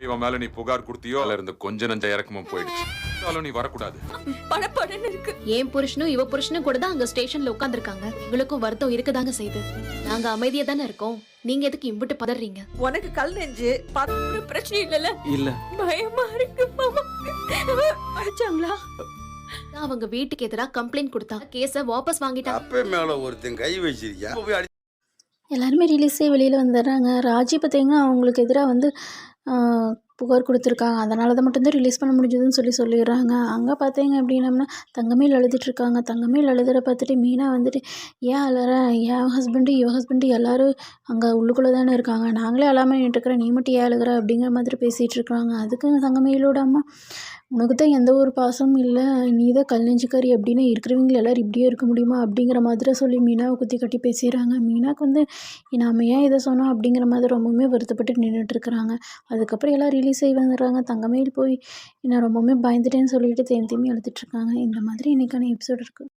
இவன் மேல நீ புகார் கொடுத்தியோ? அதுல இருந்து கொஞ்ச நஞ்ச இறக்கமும் போயிடுச்சு. இருந்தாலும் நீ வரக்கூடாது. படப்படன்னு இருக்கு. என் புருஷனும் இவ புருஷனும் கூட தான் அங்க ஸ்டேஷன்ல உட்காந்துருக்காங்க எங்களுக்கும் வருத்தம் இருக்கதாங்க செய்யுது நாங்க அமைதியா தானே இருக்கோம். நீங்க எதுக்கு இம்புட்டு பதறீங்க? உனக்கு கல் நெஞ்சு ஒரு பிரச்சனை இல்லல இல்ல. பயமா இருக்கு மாமா. அடிச்சாங்களா? அவங்க வீட்டுக்கு எதிராக கம்ப்ளைண்ட் கொடுத்தாங்க கேஸ வாபஸ் வாங்கிட்டாங்க அப்பே மேல ஒருத்தன் கை வச்சிருக்கியா? இப்ப போய் அடி எல்லாருமே ரிலீஸே வெளியில் வந்துடுறாங்க. ராஜி பார்த்தீங்கன்னா அவங்களுக்கு எதிராக வந்து புகார் கொடுத்துருக்காங்க. அதனால தான் மட்டும்தான் ரிலீஸ் பண்ண முடிஞ்சதுன்னு சொல்லி சொல்லிடுறாங்க. அங்கே பார்த்தீங்க அப்படின்னம்னா தங்கமேல் அழுதுட்டுருக்காங்க. தங்கமேல் அழுதுற பார்த்துட்டு மீனா வந்துட்டு ஏன் அழற? என் ஹஸ்பண்டு இவ ஹஸ்பண்டு எல்லோரும் அங்கே உள்ளுக்குள்ளே தானே இருக்காங்க. நாங்களே அழாமல் நின்றுக்கிறேன் நீ மட்டும் ஏன் அழுகுற? அப்படிங்கிற மாதிரி பேசிகிட்டு இருக்காங்க அதுக்கு தங்கமேலோட அம்மா உனக்கு தான் எந்த ஒரு பாசமும் இல்லை. நீ தான் கல்லெஞ்சிக்காரி அப்படின்னு இருக்கிறவங்க எல்லாரும் இப்படியே இருக்க முடியுமா? அப்படிங்கிற மாதிரி சொல்லி மீனாவை குத்தி கட்டி பேசிடுறாங்க. மீனாவுக்கு வந்து நாம ஏன் இதை சொன்னோம் அப்படிங்கிற மாதிரி ரொம்பவுமே வருத்தப்பட்டு நின்றுட்டு இருக்கிறாங்க. அதுக்கப்புறம் எல்லாம் ரிலீஸ் ஆகி வந்துடுறாங்க. தங்கமேல் போய் நான் ரொம்பவுமே பயந்துட்டேன்னு சொல்லிட்டு தேன் தேம்பி அழுதுட்டு இருக்காங்க. இந்த மாதிரி இன்னைக்கான எபிசோட் இருக்குது